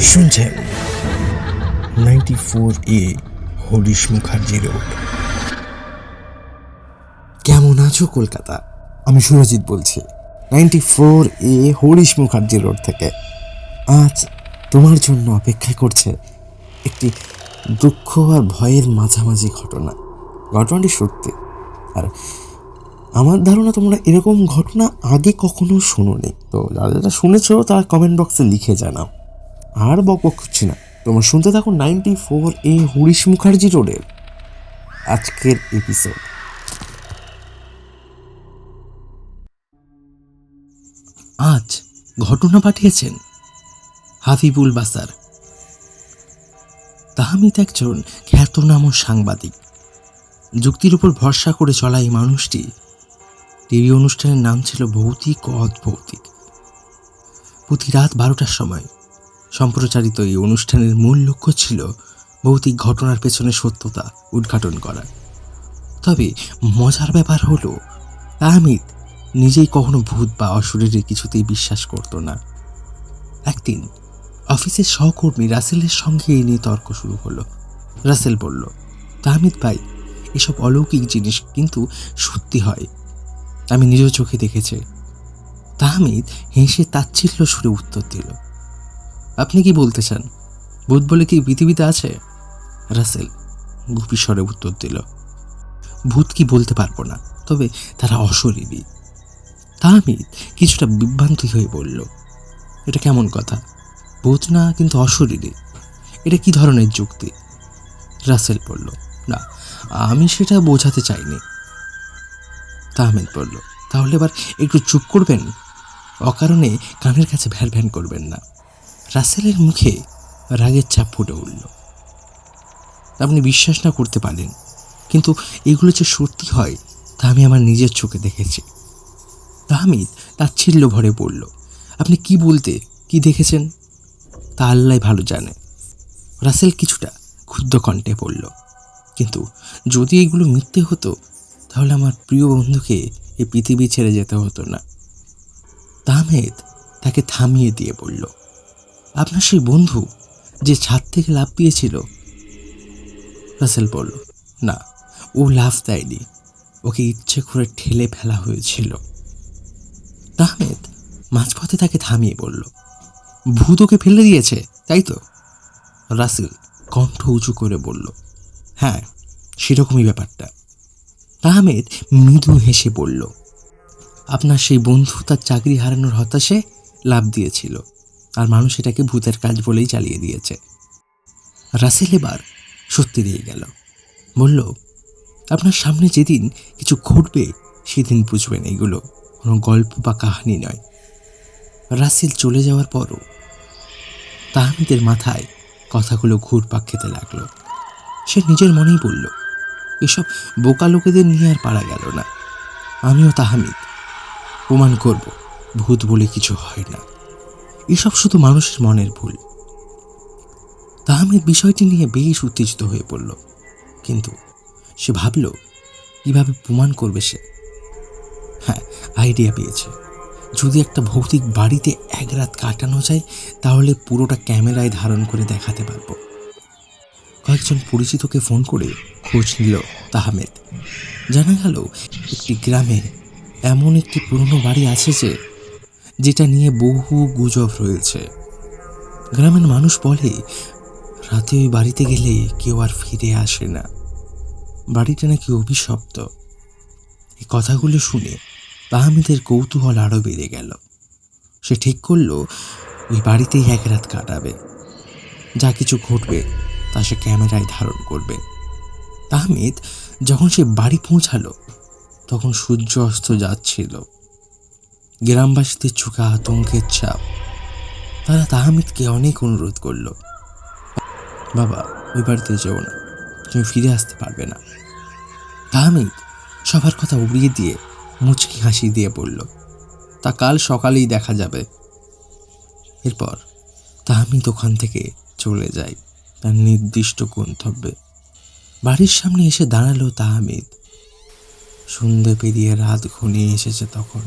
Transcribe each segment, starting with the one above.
শুনছেন ninety four A Harish Mukherjee road. কেমন আছো কলকাতা? আমি সুরজিৎ বলছি। Ninety four A Harish Mukherjee road থেকে। আজ তোমার জন্য অপেক্ষা করছে একটি দুঃখ আর ভয়ের মাঝামাঝি ঘটনা। ঘটনাটি সত্যি। আর আমার ধারণা তোমরা এরকম ঘটনা আগে কখনো শোনোনি। তো যারা শুনেছো, তারা কমেন্ট বক্সে লিখে জানাও। আর বক বক করছি না। তোমরা শুনতে থাকো ninety four A Harish Mukherjee রোডের আজকের এপিসোড আজ ঘটনা পাঠিয়েছেন হাফিবুল বাসার। তাহমিদ একজন খ্যাতনাম সাংবাদিক। যুক্তির উপর ভরসা করে চলা এই মানুষটি টিভি অনুষ্ঠানের নাম ছিল ভৌতিক ও অদ্ভৌতিক। প্রতি রাত বারোটার সময় সম্প্রচারিত এই অনুষ্ঠানের মূল লক্ষ্য ছিল ভৌতিক ঘটনার পেছনে সত্যতা উদ্ঘাটন করা তবে মজার ব্যাপার হলো তাহমিদ নিজেই কখনো ভূত বা অসুরের কিছুতেই বিশ্বাস করতো না। একদিন অফিসের সহকর্মী রাসেলের সঙ্গে এই নিয়ে তর্ক শুরু হলো। রাসেল বলল তাহমিদ ভাই, এসব অলৌকিক জিনিস কিন্তু সত্যি হয়। আমি নিজ চোখে দেখেছি। তাহমিদ হেসে তাচ্ছিল্য সুরে উত্তর দিল আপনি কি বলতে চান? ভূত বলে কি পৃথিবীতে আছে? রাসেল গুপি স্বরে উত্তর দিল, ভূত কি বলতে পারব না, তবে তারা অশরীরী। তাহমিদ কিছুটা বিভ্রান্তি হয়ে বলল, এটা কেমন কথা? ভূত না, কিন্তু অশরীরী। এটা কি ধরনের যুক্তি? রাসেল বলল, না, আমি সেটা বোঝাতে চাইনি। তাহমিদ বলল, তাহলে এবার একটু চুপ করবেন? অকারণে কানের কাছে ভ্যান ভ্যান করবেন না। রাসেলের মুখে রাগের চাপ ফুটে উঠল। আপনি বিশ্বাস না করতে পারেন, কিন্তু এগুলো যে সত্যি হয়, তা আমি আমার নিজের চোখে দেখেছি। তাহমিদ তাচ্ছিল্য ভরে বলল, আপনি কি বলতে, কি দেখেছেন? তা আল্লাহ ভালো জানে। রাসেল কিছুটা ক্ষুদ্র কণ্ঠে বলল, কিন্তু যদি এগুলো মিথ্যে হতো, তাহলে আমার প্রিয় বন্ধুকে এই পৃথিবী ছেড়ে যেতে হতো না। তাহমেদ তাকে থামিয়ে দিয়ে বলল আপনার সেই বন্ধু যে ছাদ থেকে লাভ দিয়েছিল? রাসেল বলল, না, ও লাভ দেয়নি। ওকে ইচ্ছে করে ঠেলে ফেলা হয়েছিল। তাহমেদ মাঝপথে তাকে থামিয়ে বলল, ভূত ওকে ফেলে দিয়েছে, তাই তো? রাসেল কণ্ঠ উঁচু করে বলল হ্যাঁ সেরকমই ব্যাপারটা। আহমেদ মৃদু হেসে বলল, আপনার সেই বন্ধু তার চাকরি হারানোর হতাশে লাভ দিয়েছিল। আর মানুষ এটাকে ভূতের কাজ বলেই চালিয়ে দিয়েছে। রাসেল এবার সত্যি দিয়ে গেল। বলল, আপনার সামনে যেদিন কিছু ঘটবে, সেদিন বুঝবেন এগুলো। কোনো গল্প বা কাহানি নয়। রাসেল চলে যাওয়ার পরও তাহমিদের মাথায় কথাগুলো ঘুরপাক খেতে লাগল। সে নিজের মনেই বলল, এসব বোকা লোকেদের নিয়ে আর পারা গেল না। আমিও তাহামিদ প্রমাণ করব। ভূত বলে কিছু হয় না। এসব শুধু মানুষের মনের ভুল। তাহমিদ বিষয়টি নিয়ে বেশ উত্তেজিত হয়ে পড়ল। কিন্তু সে ভাবল, কীভাবে প্রমাণ করবে সে? হ্যাঁ আইডিয়া পেয়েছে। যদি একটা ভৌতিক বাড়িতে এক রাত কাটানো যায়, তাহলে পুরোটা ক্যামেরায় ধারণ করে দেখাতে পারব। কয়েকজন পরিচিতকে ফোন করে খোঁজ নিল তাহমেদ। জানা গেল, একটি গ্রামে এমন একটি পুরনো বাড়ি আছে যে যেটা নিয়ে বহু গুজব রয়েছে। গ্রামের মানুষ বলে, রাতে ওই বাড়িতে গেলে কেউ আর ফিরে আসে না। বাড়িটা নাকি অভিশপ্ত। এই কথাগুলো শুনে তাহমিদের কৌতূহল আরও বেড়ে গেল। সে ঠিক করল, ওই বাড়িতেই এক রাত কাটাবে। যা কিছু ঘটবে, তা সে ক্যামেরায় ধারণ করবে। তাহমিদ যখন সে বাড়ি পৌঁছালো, তখন সূর্য অস্ত যাচ্ছিল। গ্রামবাসীদের চোখে আতঙ্কের ছাপ। তারা তাহমিদকে অনেক অনুরোধ করল। বাবা, ওই বাড়িতে যেও না। তুমি ফিরে আসতে পারবে না। তাহমিদ সবার কথা উড়িয়ে দিয়ে মুচকি হাসি দিয়ে বলল, তা কাল সকালেই দেখা যাবে। এরপর তাহমিদ ওখান থেকে চলে যায় তার নির্দিষ্ট গন্তব্যে। বাড়ির সামনে এসে দাঁড়াল তাহমিদ। সন্ধে পেরিয়ে রাত ঘনিয়ে এসেছে তখন।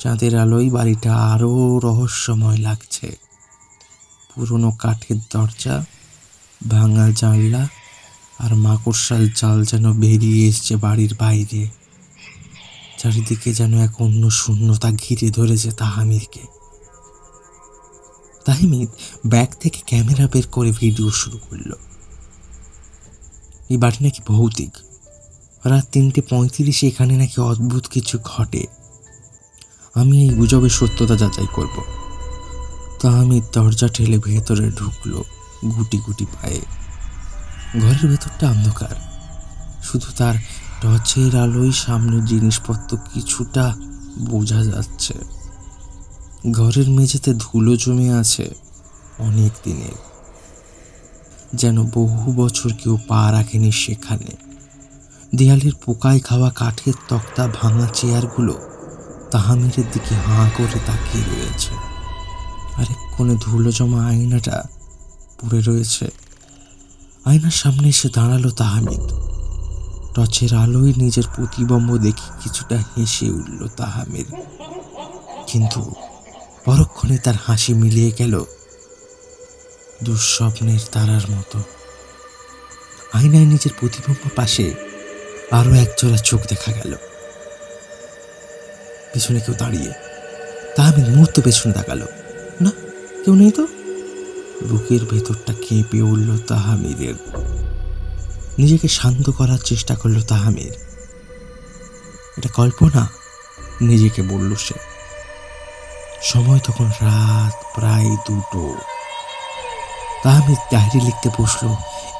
চাঁদের আলোয় বাড়িটা আরও রহস্যময় লাগছে। পুরনো কাঠের দরজা, ভাঙা জানলা আর মাকড়সাল চাল যেন বেরিয়ে এসছে বাড়ির বাইরে। চারিদিকে যেন এক অন্য শূন্যতা ঘিরে ধরেছে তাহামিরকে। তাহিমিদ ব্যাগ থেকে ক্যামেরা বের করে ভিডিও শুরু করল। এই বাড়ি নাকি ভৌতিক। রাত তিনটে পঁয়ত্রিশে এখানে নাকি অদ্ভুত কিছু ঘটে। আমি এই গুজবের সত্যতা যাচাই করব। তা আমি দরজা ঠেলে ভেতরে ঢুকলো গুটি গুটি পায়ে। ঘরের ভেতরটা অন্ধকার। শুধু তার টর্চের আলোয় সামনের জিনিসপত্র কিছুটা বোঝা যাচ্ছে। ঘরের মেঝেতে ধুলো জমে আছে অনেক দিনের। যেন বহু বছর কেউ পা রাখেনি সেখানে। দেয়ালের পোকায় খাওয়া কাঠের তক্তা ভাঙা চেয়ারগুলো তাহামিরের দিকে হাঁ করে তাকিয়ে রয়েছে। আরেক কোণে ধুলো জমা আয়নাটা পড়ে রয়েছে। আয়নার সামনে এসে দাঁড়াল তাহামিদ টর্চের আলোয় নিজের প্রতিবম্ব দেখে কিছুটা হেসে উঠল তাহামির। কিন্তু পরক্ষণে তার হাসি মিলিয়ে গেল দুঃস্বপ্নের তারার মতো। আয়নায় নিজের প্রতিবিম্ব পাশে আরও একজোড়া চোখ দেখা গেল। পিছনে কেউ দাঁড়িয়ে। তাহমিদ মুহূর্ত পেছনে তাকালো। না, কেউ নেই তো? বুকের ভেতরটা কেঁপে উঠল তাহামিরের। নিজেকে শান্ত করার চেষ্টা করল তাহামির। এটা কল্পনা? নিজেকে বলল সে। সময় তখন রাত প্রায় দুটো। তাহমিদ ডায়েরি লিখতে বসল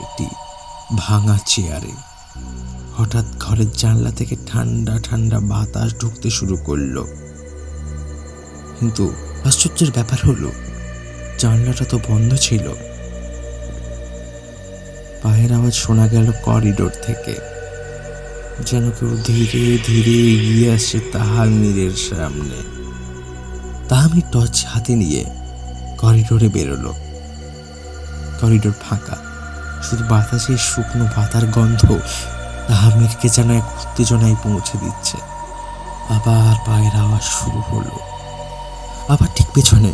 একটি ভাঙা চেয়ারে। হঠাৎ ঘরের জানলা থেকে ঠান্ডা ঠান্ডা বাতাস ঢুকতে শুরু করল। কিন্তু আশ্চর্যের ব্যাপার হলো, জানলাটা তো বন্ধ ছিল। পায়ের আওয়াজ শোনা গেল করিডোর থেকে। যেন কেউ ধীরে ধীরে এগিয়ে আসছে তাহামিরের সামনে। তাহামির টর্চ হাতে নিয়ে করিডোরে বেরোলো। করিডোর ফাঁকা, শুধু বাতাসের শুকনো পাতার গন্ধ তাহামিরকে যেন এক উত্তেজনায় পৌঁছে দিচ্ছে। আবার পায়ের আওয়াজ শুরু হলো। আবার ঠিক পেছনে,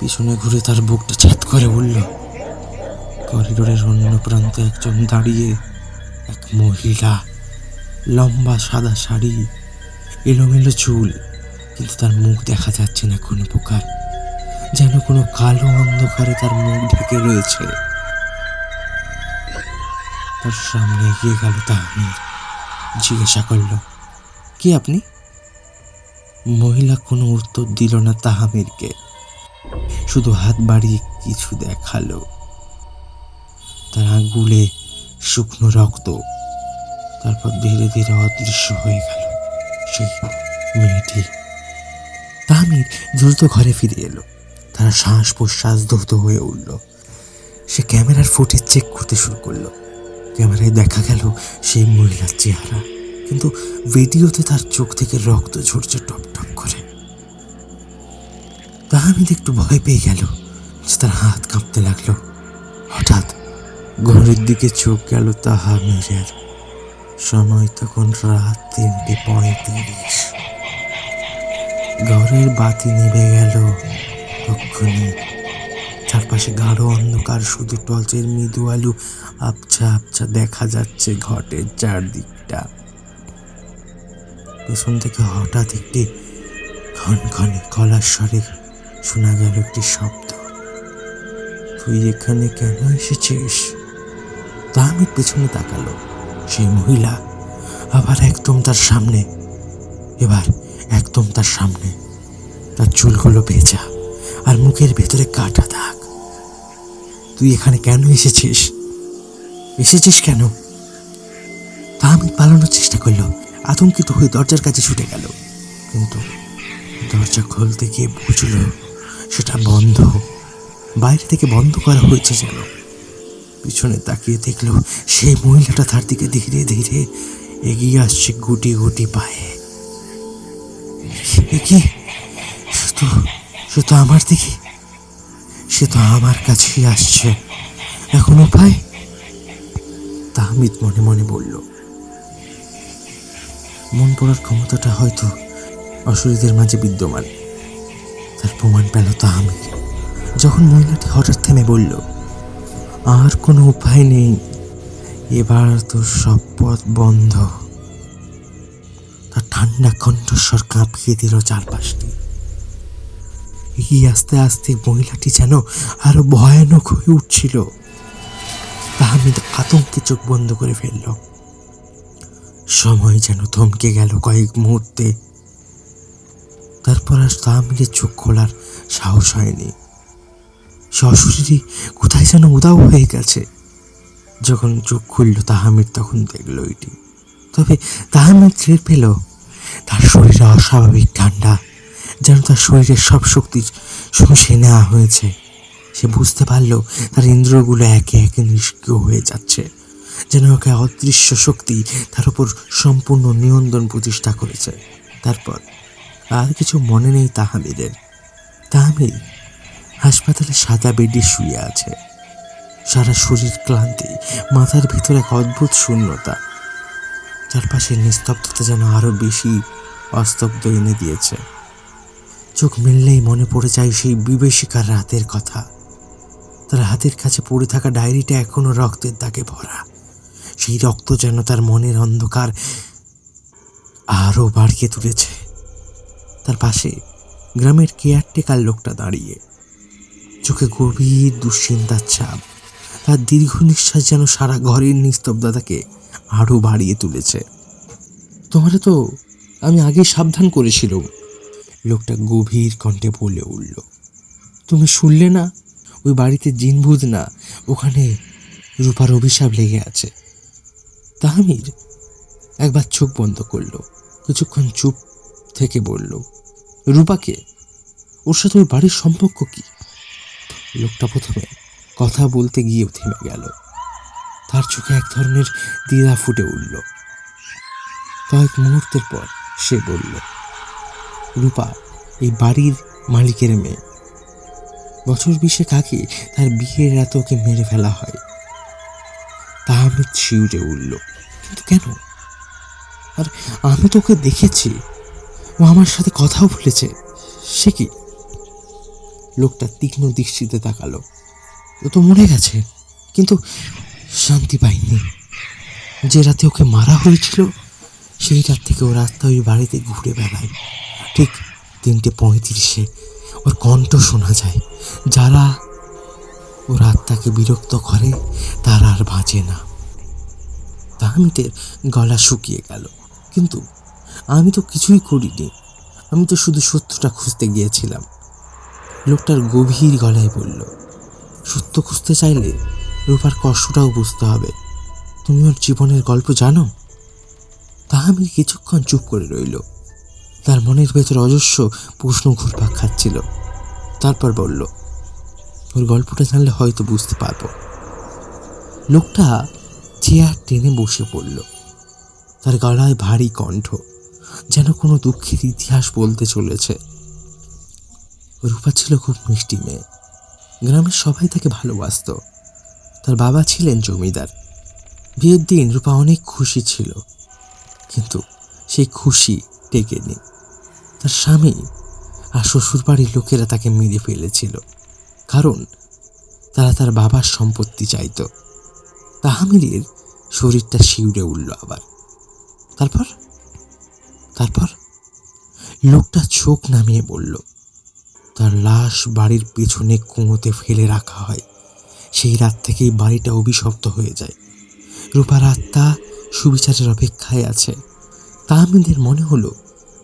পিছনে ঘুরে তার বুকটা ছাত করে উঠল করিডোরের অন্য প্রান্তে একজন দাঁড়িয়ে এক মহিলা, লম্বা সাদা শাড়ি, এলোমেলো চুল, কিন্তু তার মুখ দেখা যাচ্ছে না কোনো প্রকার, যেন কোনো কালো অন্ধকারে তার মুখ ঢেকে রয়েছে। তার সামনে এগিয়ে গেল তাহমির জিজ্ঞাসা করল, কি আপনি? মহিলা কোনো উত্তর দিল না তাহামিরকে শুধু হাত বাড়িয়ে কিছু দেখাল। তার আঙ্গুলে শুকনো রক্ত, তারপর ধীরে ধীরে অদৃশ্য হয়ে গেল সেই মেয়েটি। তাহমির দ্রুত ঘরে ফিরে এলো। তারা শ্বাস প্রশ্বাস দ্রুত হয়ে উঠল। সে ক্যামেরার ফুটেজ চেক করতে শুরু করল। ক্যামেরায় দেখা গেল সেই মহিলার চেহারা। কিন্তু ভিডিওতে তার চোখ থেকে রক্ত ঝরছে টপ টপ করে। তাহামিদ একটু ভয় পেয়ে গেল তার হাত কাঁপতে লাগল। হঠাৎ ঘরের দিকে চোখ গেল তাহামিরের সময় তখন রাত তিনটে পঁয়ত্রিশ। ঘরের বাতি নিভে গেল তক্ষুনি। চারপাশে গাঢ় অন্ধকার, শুধু টর্চের মৃদু আলু। আবছা আবছা দেখা যাচ্ছে ঘটের চারদিকটা। পেছন থেকে হঠাৎ একটি ক্ষণক্ষণে কলার স্বরে শোনা গেল একটি শব্দ। তুই এখানে কেন এসেছিস? তাহমিদ পেছনে তাকালো। সেই মহিলা আবার একদম তার সামনে। এবার একদম তার সামনে। তার চুলগুলো ভেজা আর মুখের ভেতরে কাটা দাগ। তুই এখানে কেন এসেছিস? এসেছিস কেন? তা আমি পালানোর চেষ্টা করল আতঙ্কিত হয়ে দরজার কাছে ছুটে গেল। কিন্তু দরজা খুলতে গিয়ে বুঝলো, সেটা বন্ধ। বাইরে থেকে বন্ধ করা হয়েছে যেন। পিছনে তাকিয়ে দেখল, সেই মহিলাটা তার দিকে ধীরে ধীরে এগিয়ে আসছে গুটি গুটি পায়ে। কি? সে তো সে তো আমার দিকে সে তো আমার কাছেই আসছে। এখন উপায়? তাহমিদ মনে মনে বলল, মন পড়ার ক্ষমতাটা হয়তো অসুরীদের মাঝে বিদ্যমান। তার প্রমাণ পেল তাহমিদ। যখন মহিলাটি হঠাৎ থেমে বলল, আর কোনো উপায় নেই, এবার তো সব পথ বন্ধ। তার ঠান্ডা কণ্ঠস্বর কাঁপিয়ে দিল চারপাশটি। এই আস্তে আস্তে মহিলাটি যেন আরও ভয়ানক হয়ে উঠছিল। তাহমিদ আতঙ্কে চোখ বন্ধ করে ফেলল। সময় যেন থমকে গেল কয়েক মুহূর্তে। তারপর আর তাহমিদের চোখ খোলার সাহস হয়নি। সশরীরই কোথায় যেন উদাও হয়ে গেছে। যখন চোখ খুলল তাহামির তখন দেখল এটি। তবে তাহামির টের পেল, তার শরীরে অস্বাভাবিক ঠান্ডা যেন তার শরীরের সব শক্তি শুষে নেওয়া হয়েছে। সে বুঝতে পারল তার ইন্দ্রগুলো একে একে নিষ্ক্রিয় হয়ে যাচ্ছে, যেন ওকে অদৃশ্য শক্তি তার উপর সম্পূর্ণ নিয়ন্ত্রণ প্রতিষ্ঠা করেছে। তারপর আর কিছু মনে নেই তাহামিদের। তাহামিদ হাসপাতালে সাদা বেডে শুয়ে আছে। সারা শরীর ক্লান্তি, মাথার ভিতরে এক অদ্ভুত শূন্যতা। চারপাশের নিস্তব্ধতা যেন আরও বেশি অস্তব্ধ এনে দিয়েছে। চোখ মিললেই মনে পড়ে যায় সেই বিবেশিকার রাতের কথা। তার হাতের কাছে পড়ে থাকা ডায়েরিটা এখনও রক্তের দাগে ভরা। সেই রক্ত যেন তার মনের অন্ধকার আরও বাড়িয়ে তুলেছে। তার পাশে গ্রামের কেয়ারটেকার লোকটা দাঁড়িয়ে। চোখে গভীর দুশ্চিন্তার চাপ তার দীর্ঘ নিঃশ্বাস যেন সারা ঘরের নিস্তব্ধতাকে আরও বাড়িয়ে তুলেছে। তোমারে তো আমি আগে সাবধান করেছিলাম। লোকটা গভীর কণ্ঠে বলে উঠল, তুমি শুনলে না? ওই বাড়িতে জিনভূত না? ওখানে রূপার অভিশাপ লেগে আছে। তাহমির একবার চোখ বন্ধ করল, কিছুক্ষণ চুপ থেকে বলল, রূপাকে? ওর সাথে ওই বাড়ির সম্পর্ক কি? লোকটা প্রথমে কথা বলতে গিয়েও থেমে গেল। তার চোখে এক ধরনের দ্বিধা ফুটে উঠল। কয়েক মুহূর্তের পর সে বলল রূপা, এই বাড়ির মালিকের মেয়ে। বছর বিশেক আগে তার বিয়ের রাতে ওকে মেরে ফেলা হয়। তা আমি শিউরে উঠল। কিন্তু কেন? আর আমি তো ওকে দেখেছি। ও আমার সাথে কথাও বলেছে। সে কি? লোকটা তীক্ষ্ণ দৃষ্টিতে তাকালো। ও তো মরে গেছে, কিন্তু শান্তি পাইনি যে রাতে ওকে মারা হয়েছিল, সেই রাত থেকে ও রাস্তা ওই বাড়িতে ঘুরে বেড়ায়। তিনটে পঁয়ত্রিশে ওর কণ্ঠ শোনা যায়। যারা ওর আত্মাকে বিরক্ত করে, তারা আর বাঁচে না। তাহমিদের গলা শুকিয়ে গেল। কিন্তু আমি তো কিছুই করিনি। আমি তো শুধু সত্যটা খুঁজতে গিয়েছিলাম। লোকটার গভীর গলায় বলল, সত্য খুঁজতে চাইলে রূপার কষ্টটাও বুঝতে হবে। তুমি ওর জীবনের গল্প জানো? তাহামির কিছুক্ষণ চুপ করে রইল। তার মনের ভেতর অজস্র প্রশ্ন ঘুরপাক খাচ্ছিল। তারপর বলল, ওর গল্পটা জানলে হয়তো বুঝতে পারব। লোকটা চেয়ার টেনে বসে পড়ল। তার গলায় ভারী কণ্ঠ, যেন কোনো দুঃখের ইতিহাস বলতে চলেছে। রূপা ছিল খুব মিষ্টি মেয়ে। গ্রামের সবাই তাকে ভালোবাসত। তার বাবা ছিলেন জমিদার। বিয়ের দিন রূপা অনেক খুশি ছিল। কিন্তু সেই খুশি টেকেনি। তার স্বামী আর শ্বশুরবাড়ির লোকেরা তাকে মেরে ফেলেছিল। কারণ তারা তার বাবার সম্পত্তি চাইতো। তাহামিলের শরীরটা শিউরে উঠল আবার। তারপর? তারপর? লোকটা চোখ নামিয়ে বলল, তার লাশ বাড়ির পেছনে কুঁয়োতে ফেলে রাখা হয়। সেই রাত থেকেই বাড়িটা অভিশপ্ত হয়ে যায়। রূপার আত্মা সুবিচারের অপেক্ষায় আছে। তাহমিদের মনে হলো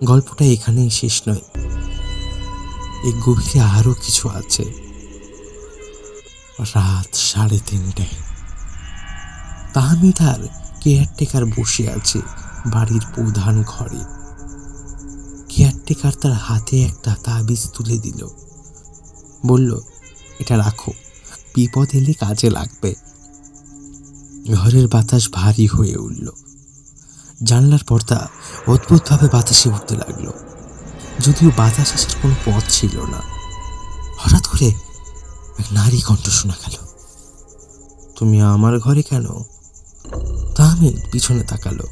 গল্পটা এখানেই শেষ নয়। এই গভীরে আরও কিছু আছে। রাত সাড়ে তিনটায় তাহমিদ আর কেয়ারটেকার বসে আছে বাড়ির প্রধান ঘরে। কেয়ারটেকার তার হাতে একটা তাবিজ তুলে দিল। বলল, এটা রাখো, বিপদ এলে কাজে লাগবে। ঘরের বাতাস ভারী হয়ে উঠল। জানলার পর্দা অদ্ভুতভাবে বাতাসে উঠতে লাগল। যদিও বাতাস আসার কোনো পথ ছিল না। হঠাৎ করে এক নারী কণ্ঠ শোনা গেল। তুমি আমার ঘরে কেন? তাহমিদ পিছনে তাকালো।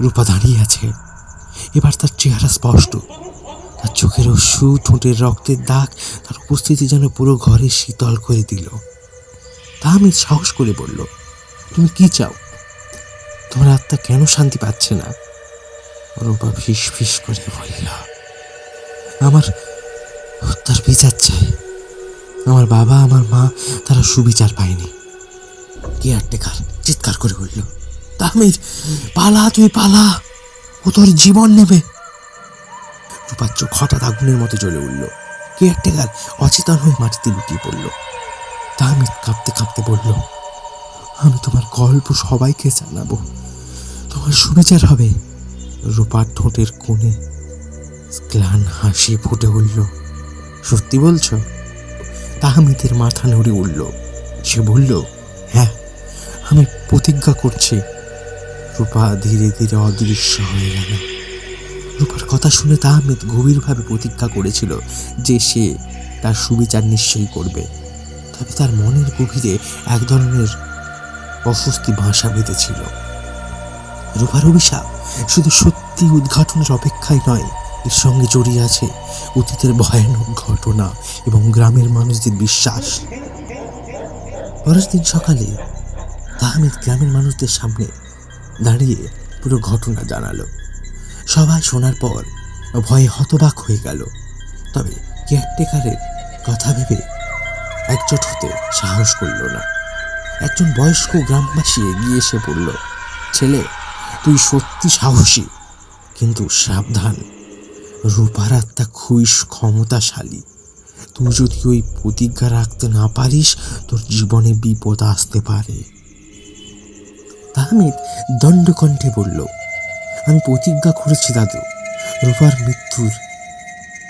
রূপা দাঁড়িয়ে আছে। এবার তার চেহারা স্পষ্ট। তার চোখের সু ঠোঁটের রক্তের দাগ, তার উপস্থিতি যেন পুরো ঘরে শীতল করে দিল। তা আমি সাহস করে বলল, তুমি কি চাও? তোমার আত্মা কেন শান্তি পাচ্ছে না? রূপা ফিস ফিস করে বলল, আমার হত্যার বিচার চাই। আমার বাবা, আমার মা, তারা সুবিচার পায়নি। কেয়ারটেকার চিৎকার করে বলল তাহমির পালা তুই পালা। ও তোর জীবন নেবে। রূপার চোখ হঠাৎ আগুনের মতো জ্বলে উঠল। কেয়ারটেকার অচেতন হয়ে মাটিতে লুটিয়ে পড়ল। তাহমিদ কাঁপতে কাঁপতে বলল, আমি তোমার গল্প সবাইকে জানাব। তোমার সুবিচার হবে। রূপার ঠোঁটের কোণে ক্লান হাসি ফুটে উঠল। সত্যি বলছো? তাহমিদের মাথা নড়ে উঠল। সে বলল হ্যাঁ আমি প্রতিজ্ঞা করছি। রূপা ধীরে ধীরে অদৃশ্য হয়ে গেল। রূপার কথা শুনে তাহমিদ গভীরভাবে প্রতিজ্ঞা করেছিল যে সে তার সুবিচার নিশ্চয়ই করবে। তবে তার মনের গভীরে এক ধরনের অস্বস্তি ভাষা বেঁধেছিল। রূপার অভিশাপ? শুধু সত্যি উদ্ঘাটনের অপেক্ষায় নয়, এর সঙ্গে জড়িয়ে আছে অতীতের ভয়ানক ঘটনা এবং গ্রামের মানুষদের বিশ্বাস। পরের দিন সকালে তাহমিদ গ্রামের মানুষদের সামনে দাঁড়িয়ে পুরো ঘটনা জানালো। সবাই শোনার পর ভয়ে হতবাক হয়ে গেল। তবে কেয়ারটেকারের কথা ভেবে একজোট হতে সাহস করল না। একজন বয়স্ক গ্রামবাসী এগিয়ে এসে বলল ছেলে তুই সত্যি সাহসী, কিন্তু সাবধান। রূপার আত্মা খুবই ক্ষমতাশালী। তুই যদি ওই প্রতিজ্ঞা রাখতে না পারিস, তোর জীবনে বিপদ আসতে পারে। তাহমিদ দণ্ডকণ্ঠে বলল, আমি প্রতিজ্ঞা করেছি দাদু, রূপার মৃত্যুর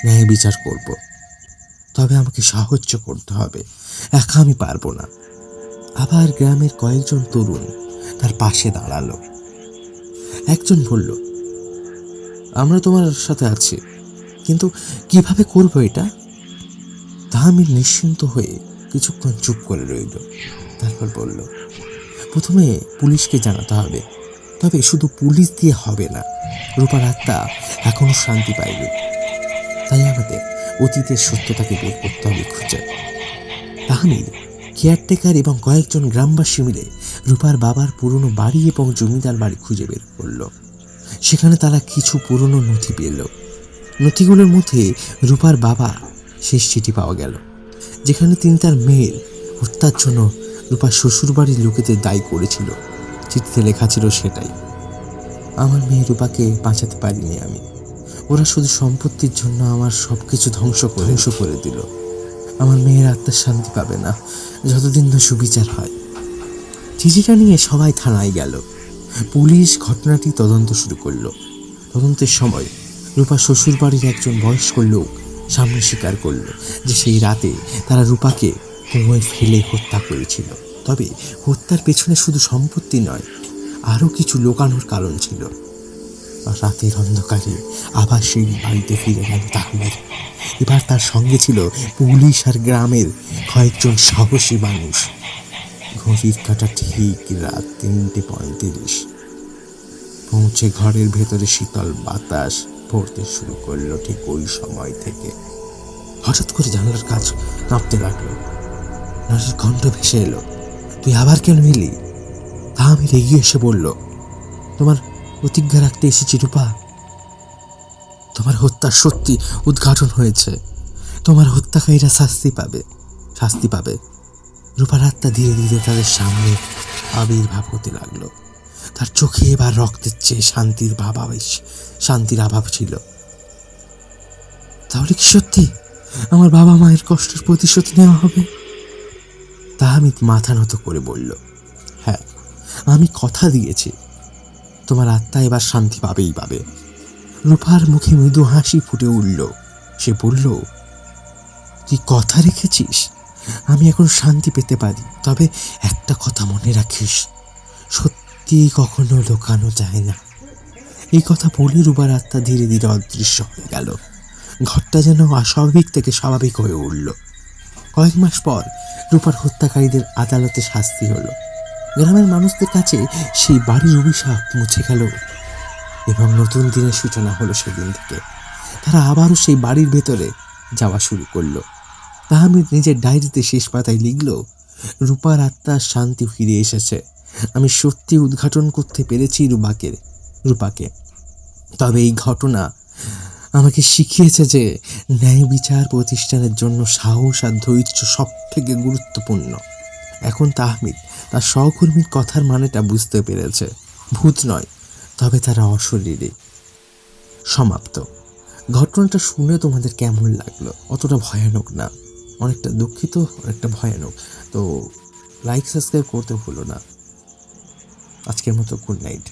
ন্যায় বিচার করব। তবে আমাকে সাহায্য করতে হবে, একা আমি পারব না। আবার গ্রামের কয়েকজন তরুণ তার পাশে দাঁড়াল। একজন বলল, আমরা তোমার সাথে আছি, কিন্তু কীভাবে করব এটা? তাহমিদ নিশ্চিন্ত হয়ে কিছুক্ষণ চুপ করে রইল। তারপর বলল, প্রথমে পুলিশকে জানাতে হবে, তবে শুধু পুলিশ দিয়ে হবে না, রূপার আত্মা এখনও শান্তি পায়নি। তাই আমাদের অতীতের সত্যতাকে বের করতে হবে খুঁজে। তাহমিদ কেয়ারটেকার এবং কয়েকজন গ্রামবাসী মিলে রূপার বাবার পুরনো বাড়ি এবং জমিদার বাড়ি খুঁজে বের করল। সেখানে তারা কিছু পুরনো নথি পেল। নথিগুলোর মধ্যে রূপার বাবা শেষ চিঠি পাওয়া গেল, যেখানে তিনি তার মেয়ের হত্যার জন্য রূপার শ্বশুরবাড়ির লোকেদের দায়ী করেছিল। চিঠিতে লেখা ছিল সেটাই, আমার মেয়ে রূপাকে বাঁচাতে পারিনি আমি। ওরা শুধু সম্পত্তির জন্য আমার সব কিছু ধ্বংস ধ্বংস করে দিল। আমার মেয়ের আত্মার শান্তি পাবে না। যতদিন না সুবিচার হয়। চিঠিটা নিয়ে সবাই থানায় গেল। পুলিশ ঘটনাটি তদন্ত শুরু করল। তদন্তের সময় রূপা শ্বশুরবাড়ির একজন বয়স্ক লোক সামনে স্বীকার করল যে সেই রাতে তারা রূপাকে কুয়োয় ফেলে হত্যা করেছিল। তবে হত্যার পেছনে শুধু সম্পত্তি নয়, আরও কিছু লোকানোর কারণ ছিল। রাতের অন্ধকারে আবার সেই বাড়িতে ফিরে গেল তাহমিদ এবার তার সঙ্গে ছিল পুলিশ আর গ্রামের কয়েকজন সাহসী মানুষ। ঘড়ির কাটা ঠিক রাত তিনটে পঁয়ত্রিশ। পৌঁছে ঘরের ভেতরে শীতল বাতাস পড়তে শুরু করল ঠিক ওই সময় থেকে। হঠাৎ করে জানলার কাজ কাঁপতে লাগল। নারীর কণ্ঠ ভেসে এলো, তুই আবার কেন এলি? তা আমি রেগে এসে বলল, তোমার প্রতিজ্ঞা রাখতে এসেছি রূপা। তোমার হত্যা সত্যি উদ্ঘাটন হয়েছে। তোমার হত্যাকারীরা শাস্তি পাবে শাস্তি পাবে। রূপার আত্মা ধীরে ধীরে তাদের সামনে আবির্ভাব হতে লাগল। তার চোখে এবার রক্তের চেয়ে শান্তির ভাব শান্তির অভাব ছিল। তাহলে কি সত্যি আমার বাবা মায়ের কষ্টের প্রতিশোধ নেওয়া হবে? তাহামিদ মাথা নত করে বলল হ্যাঁ আমি কথা দিয়েছি। তোমার আত্মা এবার শান্তি পাবেই পাবে। রূপার মুখে মৃদু হাসি ফুটে উঠল। সে বলল, তুই কথা রেখেছিস? আমি এখন শান্তি পেতে পারি। তবে একটা কথা মনে রাখিস। সত্যি কখনো লুকানো যায় না এই কথা বলে রূপার আত্মা ধীরে ধীরে অদৃশ্য হয়ে গেল। ঘরটা যেন অস্বাভাবিক থেকে স্বাভাবিক হয়ে উঠল। কয়েক মাস পর রূপার হত্যাকারীদের আদালতে শাস্তি হলো। গ্রামের মানুষদের কাছে সেই বাড়ির অভিশাপ মুছে গেল এবং নতুন দিনের সূচনা হলো সেদিন থেকে। তারা আবারও সেই বাড়ির ভেতরে যাওয়া শুরু করল। তাহমিদ নিজের ডায়েরিতে শেষ পাতায় লিখল, রূপার আত্মার শান্তি ফিরে এসেছে। আমি সত্যি উদ্ঘাটন করতে পেরেছি রূপাকে রূপাকে। তবে এই ঘটনা আমাকে শিখিয়েছে যে ন্যায় বিচার প্রতিষ্ঠানের জন্য সাহস আর ধৈর্য সব থেকে গুরুত্বপূর্ণ। এখন তাহমিদ তার সহকর্মীর কথার মানেটা বুঝতে পেরেছে। ভূত নয়, তবে তারা অশরীরী। সমাপ্ত। ঘটনাটা শুনে তোমাদের কেমন লাগল? অতটা ভয়ানক না। অনেকটা দুঃখিত, অনেকটা ভয়ানক। তো লাইক সাবস্ক্রাইব করতে ভুলো না। আজকের মতো গুড নাইট